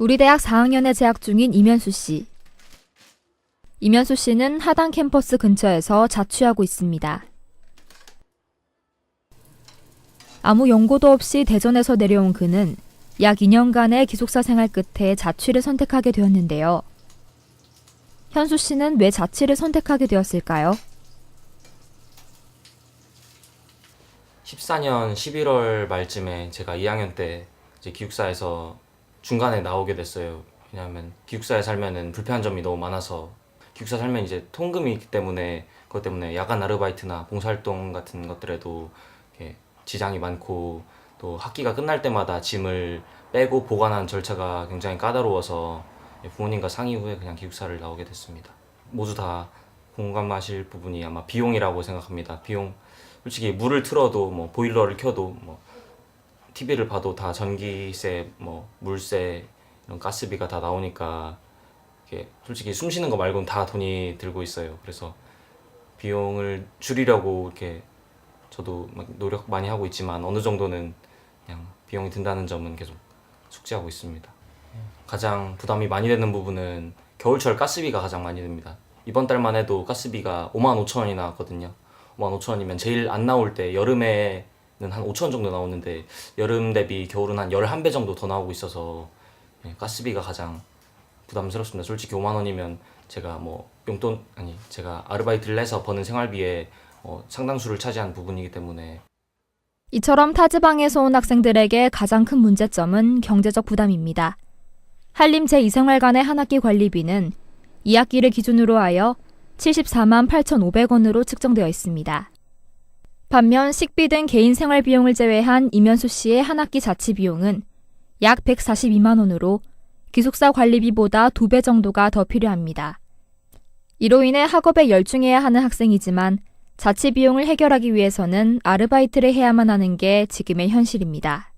우리 대학 4학년에 재학 중인 이면수 씨. 이면수 씨는 하당 캠퍼스 근처에서 자취하고 있습니다. 아무 연고도 없이 대전에서 내려온 그는 약 2년간의 기숙사 생활 끝에 자취를 선택하게 되었는데요. 현수 씨는 왜 자취를 선택하게 되었을까요? 14년 11월 말쯤에 제가 2학년 때 이제 기숙사에서 중간에 나오게 됐어요. 왜냐하면 기숙사에 살면은 불편한 점이 너무 많아서 기숙사 살면 이제 통금이 있기 때문에 그것 때문에 야간 아르바이트나 봉사활동 같은 것들에도 지장이 많고 또 학기가 끝날 때마다 짐을 빼고 보관하는 절차가 굉장히 까다로워서 부모님과 상의 후에 그냥 기숙사를 나오게 됐습니다. 모두 다 공감하실 부분이 아마 비용이라고 생각합니다. 비용 솔직히 물을 틀어도 뭐 보일러를 켜도 뭐 TV를 봐도 다 전기세 뭐 물세 이런 가스비가 다 나오니까 이게 솔직히 숨 쉬는 거 말고는 다 돈이 들고 있어요. 그래서 비용을 줄이려고 이렇게 저도 막 노력 많이 하고 있지만 어느 정도는 그냥 비용이 든다는 점은 계속 숙지하고 있습니다. 가장 부담이 많이 되는 부분은 겨울철 가스비가 가장 많이 듭니다. 이번 달만 해도 가스비가 5만 5천 원이 나왔거든요. 5만 5천 원이면 제일 안 나올 때 여름에는 한 5천 원 정도 나오는데 여름 대비 겨울은 한 11배 정도 더 나오고 있어서 예, 가스비가 가장 부담스럽습니다. 솔직히 5만 원이면 제가 뭐 용돈 아니 제가 아르바이트를 해서 버는 생활비에 어, 상당수를 차지한 부분이기 때문에 이처럼 타지방에서 온 학생들에게 가장 큰 문제점은 경제적 부담입니다. 한림 제2생활관의 한 학기 관리비는 2학기를 기준으로 하여 74만 8,500원으로 측정되어 있습니다. 반면 식비 등 개인 생활 비용을 제외한 이면수 씨의 한 학기 자취 비용은 약 142만 원으로 기숙사 관리비보다 두배 정도가 더 필요합니다. 이로 인해 학업에 열중해야 하는 학생이지만 자취 비용을 해결하기 위해서는 아르바이트를 해야만 하는 게 지금의 현실입니다.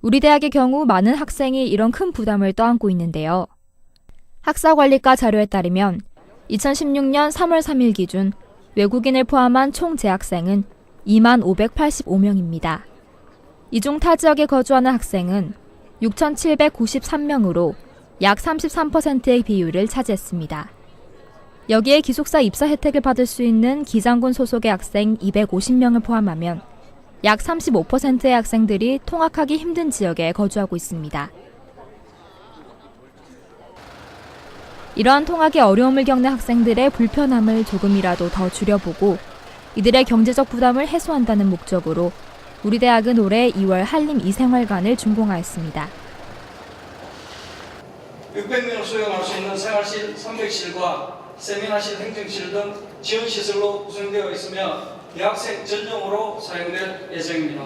우리 대학의 경우 많은 학생이 이런 큰 부담을 떠안고 있는데요. 학사관리과 자료에 따르면 2016년 3월 3일 기준 외국인을 포함한 총 재학생은 2만 585명입니다. 이 중 타 지역에 거주하는 학생은 6,793명으로 약 33%의 비율을 차지했습니다. 여기에 기숙사 입사 혜택을 받을 수 있는 기장군 소속의 학생 250명을 포함하면 약 35%의 학생들이 통학하기 힘든 지역에 거주하고 있습니다. 이러한 통학에 어려움을 겪는 학생들의 불편함을 조금이라도 더 줄여보고 이들의 경제적 부담을 해소한다는 목적으로 우리 대학은 올해 2월 한림 이생활관을 준공하였습니다. 600명을 수용할 수 있는 생활실 300실과 세미나실, 행정실 등 지원 시설로 구성되어 있으며 대학생 전용으로 사용될 예정입니다.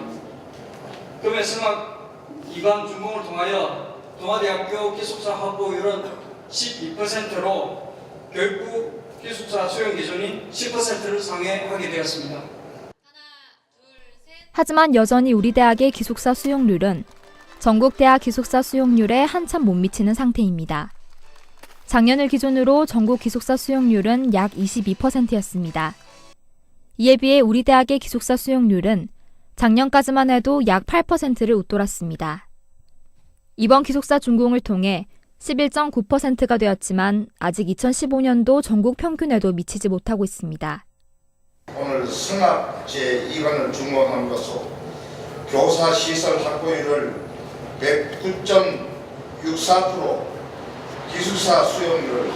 금해 성악 기관 준공을 통하여 동아대학교 기숙사 확보율은 12%로 교육부 기숙사 수용 기준인 10%를 상회하게 되었습니다. 하지만 여전히 우리 대학의 기숙사 수용률은 전국 대학 기숙사 수용률에 한참 못 미치는 상태입니다. 작년을 기준으로 전국 기숙사 수용률은 약 22%였습니다. 이에 비해 우리 대학의 기숙사 수용률은 작년까지만 해도 약 8%를 웃돌았습니다. 이번 기숙사 준공을 통해 11.9%가 되었지만 아직 2015년도 전국 평균에도 미치지 못하고 있습니다. 오늘 승합 제2관을 준공함으로써 교사 시설 확보율을 109.64% 기숙사 수용률을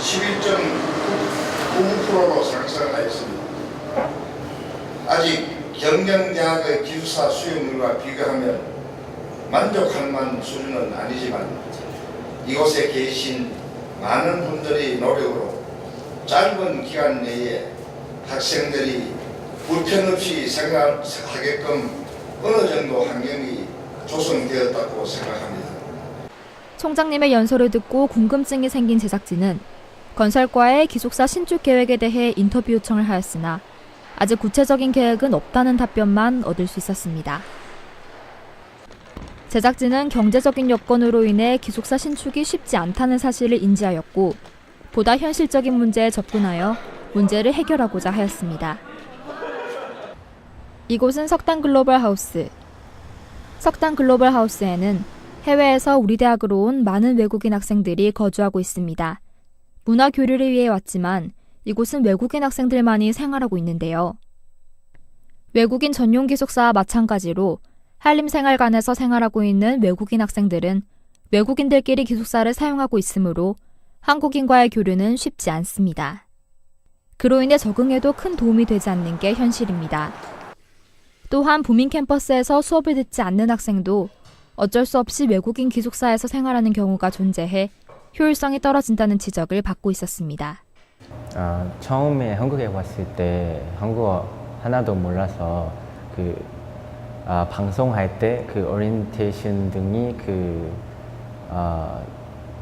11.99%로 상승하였습니다. 아직 경영대학의 기숙사 수용률과 비교하면 만족할 만한 수준은 아니지만 이곳에 계신 많은 분들의 노력으로 짧은 기간 내에 학생들이 불편 없이 생각하게끔 어느 정도 환경이 조성되었다고 생각합니다. 총장님의 연설을 듣고 궁금증이 생긴 제작진은 건설과의 기숙사 신축 계획에 대해 인터뷰 요청을 하였으나 아직 구체적인 계획은 없다는 답변만 얻을 수 있었습니다. 제작진은 경제적인 여건으로 인해 기숙사 신축이 쉽지 않다는 사실을 인지하였고 보다 현실적인 문제에 접근하여 문제를 해결하고자 하였습니다. 이곳은 석단 글로벌 하우스. 석단 글로벌 하우스에는 해외에서 우리 대학으로 온 많은 외국인 학생들이 거주하고 있습니다. 문화 교류를 위해 왔지만 이곳은 외국인 학생들만이 생활하고 있는데요. 외국인 전용 기숙사와 마찬가지로 한림생활관에서 생활하고 있는 외국인 학생들은 외국인들끼리 기숙사를 사용하고 있으므로 한국인과의 교류는 쉽지 않습니다. 그로 인해 적응에도 큰 도움이 되지 않는 게 현실입니다. 또한 부민 캠퍼스에서 수업을 듣지 않는 학생도 어쩔 수 없이 외국인 기숙사에서 생활하는 경우가 존재해 효율성이 떨어진다는 지적을 받고 있었습니다. 아, 처음에 한국에 왔을 때 한국어 하나도 몰라서 그 아, 방송할 때 그 오리엔테이션 등이 그 아,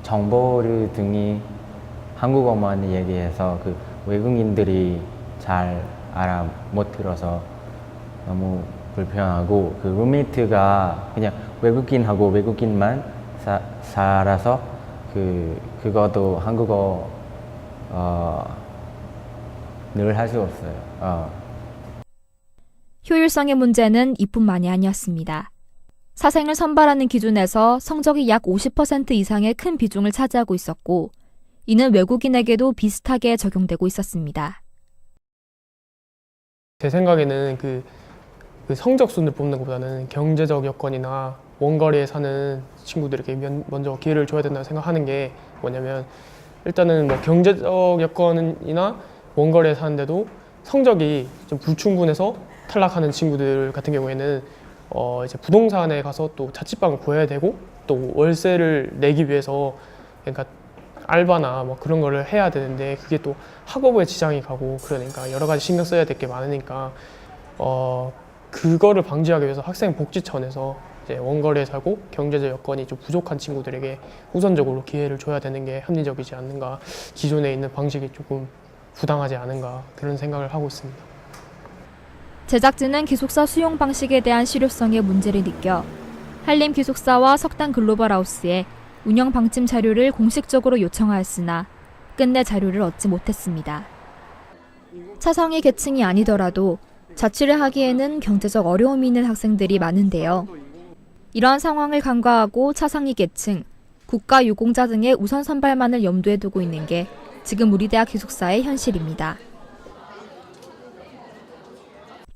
정보를 등이 한국어만 얘기해서 그 외국인들이 잘 알아 못 들어서 너무 불편하고 그 룸메이트가 그냥 외국인하고 외국인만 사, 살아서 그 그것도 한국어 어, 늘 할 수 없어요. 어. 효율성의 문제는 이뿐만이 아니었습니다. 사생을 선발하는 기준에서 성적이 약 50% 이상의 큰 비중을 차지하고 있었고, 이는 외국인에게도 비슷하게 적용되고 있었습니다. 제 생각에는 그, 그 성적 순을 뽑는 것보다는 경제적 여건이나 원거리에 사는 친구들에게 면- 먼저 기회를 줘야 된다고 생각하는 게 뭐냐면 일단은 뭐 경제적 여건이나 원거리에 사는데도 성적이 좀 불충분해서 탈락하는 친구들 같은 경우에는 어 이제 부동산에 가서 또 자취방을 구해야 되고 또 월세를 내기 위해서 그러니까 알바나 뭐 그런 거를 해야 되는데 그게 또 학업에 지장이 가고 그러니까 여러 가지 신경 써야 될 게 많으니까 어 그거를 방지하기 위해서 학생 복지청에서 이제 원거리에 살고 경제적 여건이 좀 부족한 친구들에게 우선적으로 기회를 줘야 되는 게 합리적이지 않는가 기존에 있는 방식이 조금 부당하지 않은가 그런 생각을 하고 있습니다. 제작진은 기숙사 수용 방식에 대한 실효성에 문제를 느껴 한림 기숙사와 석단 글로벌 하우스에 운영 방침 자료를 공식적으로 요청하였으나 끝내 자료를 얻지 못했습니다. 차상위 계층이 아니더라도 자취를 하기에는 경제적 어려움이 있는 학생들이 많은데요. 이러한 상황을 간과하고 차상위 계층, 국가 유공자 등의 우선 선발만을 염두에 두고 있는 게 지금 우리 대학 기숙사의 현실입니다.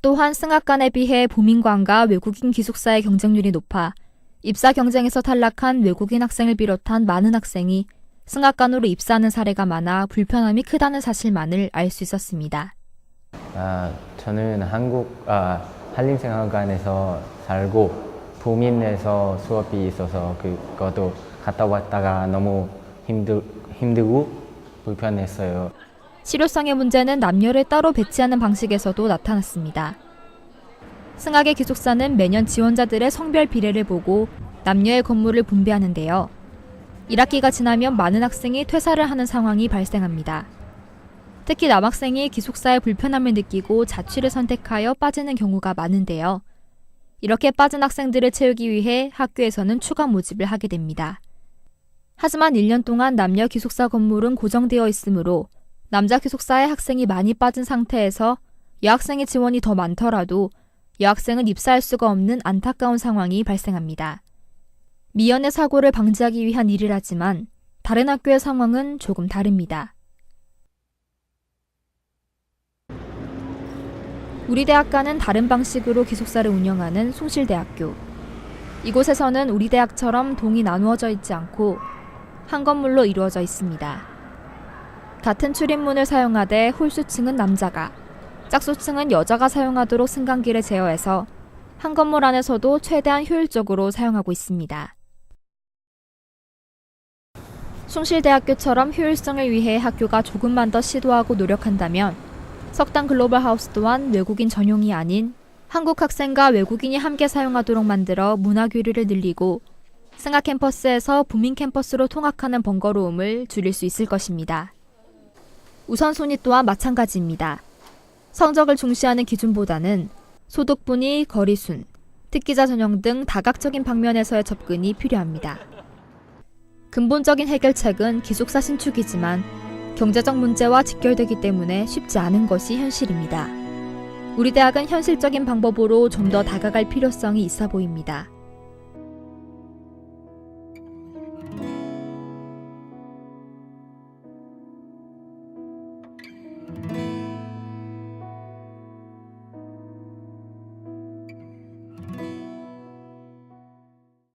또한 승학관에 비해 보민관과 외국인 기숙사의 경쟁률이 높아 입사 경쟁에서 탈락한 외국인 학생을 비롯한 많은 학생이 승학관으로 입사하는 사례가 많아 불편함이 크다는 사실만을 알 수 있었습니다. 아, 저는 한국 아, 한림생활관에서 살고 부민에서 수업이 있어서 그것도 갔다 왔다가 너무 힘들 힘들고 불편했어요. 실효성의 문제는 남녀를 따로 배치하는 방식에서도 나타났습니다. 승학의 기숙사는 매년 지원자들의 성별 비례를 보고 남녀의 건물을 분배하는데요. 1학기가 지나면 많은 학생이 퇴사를 하는 상황이 발생합니다. 특히 남학생이 기숙사의 불편함을 느끼고 자취를 선택하여 빠지는 경우가 많은데요. 이렇게 빠진 학생들을 채우기 위해 학교에서는 추가 모집을 하게 됩니다. 하지만 1년 동안 남녀 기숙사 건물은 고정되어 있으므로 남자 기숙사에 학생이 많이 빠진 상태에서 여학생의 지원이 더 많더라도 여학생은 입사할 수가 없는 안타까운 상황이 발생합니다. 미연의 사고를 방지하기 위한 일이라지만 다른 학교의 상황은 조금 다릅니다. 우리 대학과는 다른 방식으로 기숙사를 운영하는 숭실대학교. 이곳에서는 우리 대학처럼 동이 나누어져 있지 않고 한 건물로 이루어져 있습니다. 같은 출입문을 사용하되 홀수층은 남자가, 짝수층은 여자가 사용하도록 승강기를 제어해서 한 건물 안에서도 최대한 효율적으로 사용하고 있습니다. 숭실대학교처럼 효율성을 위해 학교가 조금만 더 시도하고 노력한다면 석단 글로벌 하우스 또한 외국인 전용이 아닌 한국 학생과 외국인이 함께 사용하도록 만들어 문화 교류를 늘리고 승하 캠퍼스에서 부민 캠퍼스로 통학하는 번거로움을 줄일 수 있을 것입니다. 우선순위 또한 마찬가지입니다. 성적을 중시하는 기준보다는 소득분위, 거리순, 특기자 전형 등 다각적인 방면에서의 접근이 필요합니다. 근본적인 해결책은 기숙사 신축이지만 경제적 문제와 직결되기 때문에 쉽지 않은 것이 현실입니다. 우리 대학은 현실적인 방법으로 좀 더 다가갈 필요성이 있어 보입니다.